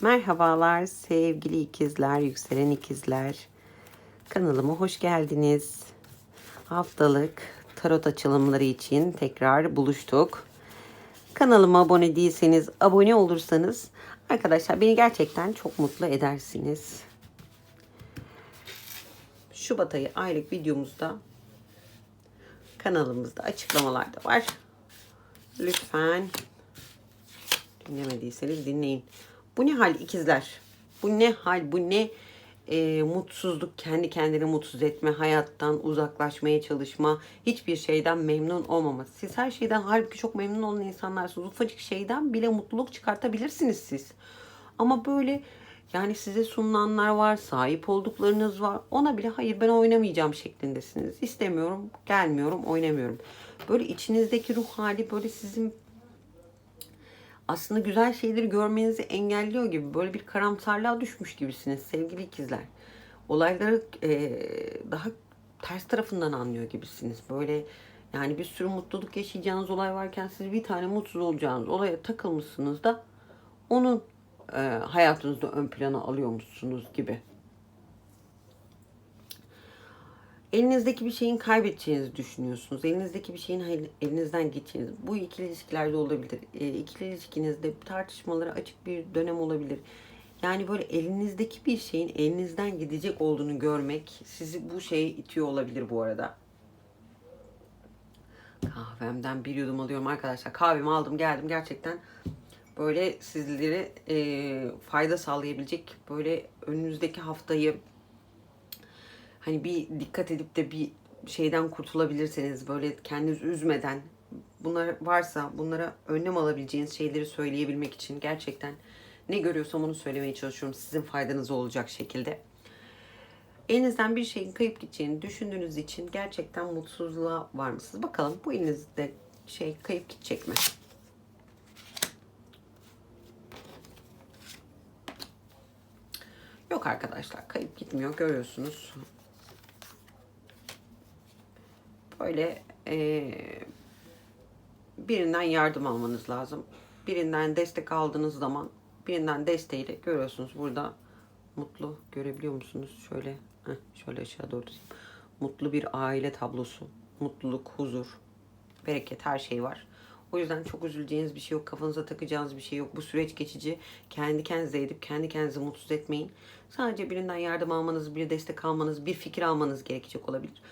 Merhabalar sevgili ikizler, yükselen ikizler. Kanalıma hoş geldiniz. Haftalık tarot açılımları için tekrar buluştuk. Kanalıma abone değilseniz, abone olursanız arkadaşlar beni gerçekten çok mutlu edersiniz. Şubat ayı aylık videomuzda kanalımızda açıklamalarda var. Lütfen dinlemediyseniz dinleyin. Bu ne hal ikizler? Bu ne hal? Bu ne e, mutsuzluk, kendi kendini mutsuz etme, hayattan uzaklaşmaya çalışma, hiçbir şeyden memnun olmama. Siz her şeyden halbuki çok memnun olan insanlarsınız. Ufacık şeyden bile mutluluk çıkartabilirsiniz siz. Ama böyle yani size sunulanlar var, sahip olduklarınız var. Ona bile hayır ben oynamayacağım şeklindesiniz. İstemiyorum, gelmiyorum, oynamıyorum. Böyle içinizdeki ruh hali böyle sizin aslında güzel şeyleri görmenizi engelliyor gibi böyle bir karamsarlığa düşmüş gibisiniz sevgili ikizler. Olayları e, daha ters tarafından anlıyor gibisiniz. Böyle yani bir sürü mutluluk yaşayacağınız olay varken siz bir tane mutsuz olacağınız olaya takılmışsınız da onun e, hayatınızda ön plana alıyormuşsunuz gibi. Elinizdeki bir şeyin kaybedeceğinizi düşünüyorsunuz. Elinizdeki bir şeyin elinizden geçeceğiniz. Bu ikili ilişkilerde olabilir. E, ikili ilişkinizde tartışmalara açık bir dönem olabilir. Yani böyle elinizdeki bir şeyin elinizden gidecek olduğunu görmek sizi bu şeye itiyor olabilir bu arada. Kahvemden bir yudum alıyorum arkadaşlar. Kahvemi aldım geldim gerçekten böyle sizlere e, fayda sağlayabilecek böyle önünüzdeki haftayı hani bir dikkat edip de bir şeyden kurtulabilirseniz böyle kendinizi üzmeden bunlar varsa bunlara önlem alabileceğiniz şeyleri söyleyebilmek için gerçekten ne görüyorsam onu söylemeye çalışıyorum sizin faydanıza olacak şekilde. Elinizden bir şeyin kayıp gideceğini düşündüğünüz için gerçekten mutsuzluğa var mısınız? Bakalım bu elinizde şey kayıp gidecek mi? Yok arkadaşlar kayıp gitmiyor görüyorsunuz. Böyle eee, birinden yardım almanız lazım. Birinden destek aldığınız zaman birinden desteğiyle görüyorsunuz burada mutlu görebiliyor musunuz? Şöyle heh, şöyle aşağı doğru tutayım. Mutlu bir aile tablosu. Mutluluk, huzur, bereket her şey var. O yüzden çok üzüleceğiniz bir şey yok. Kafanıza takacağınız bir şey yok. Bu süreç geçici. Kendi kendinize edip kendi kendinizi mutsuz etmeyin. Sadece birinden yardım almanız, bir destek almanız, bir fikir almanız gerekecek olabilir.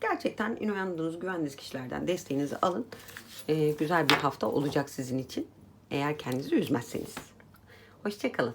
Gerçekten inandığınız, güvendiğiniz kişilerden desteğinizi alın. Ee, güzel bir hafta olacak sizin için. Eğer kendinizi üzmezseniz. Hoşçakalın.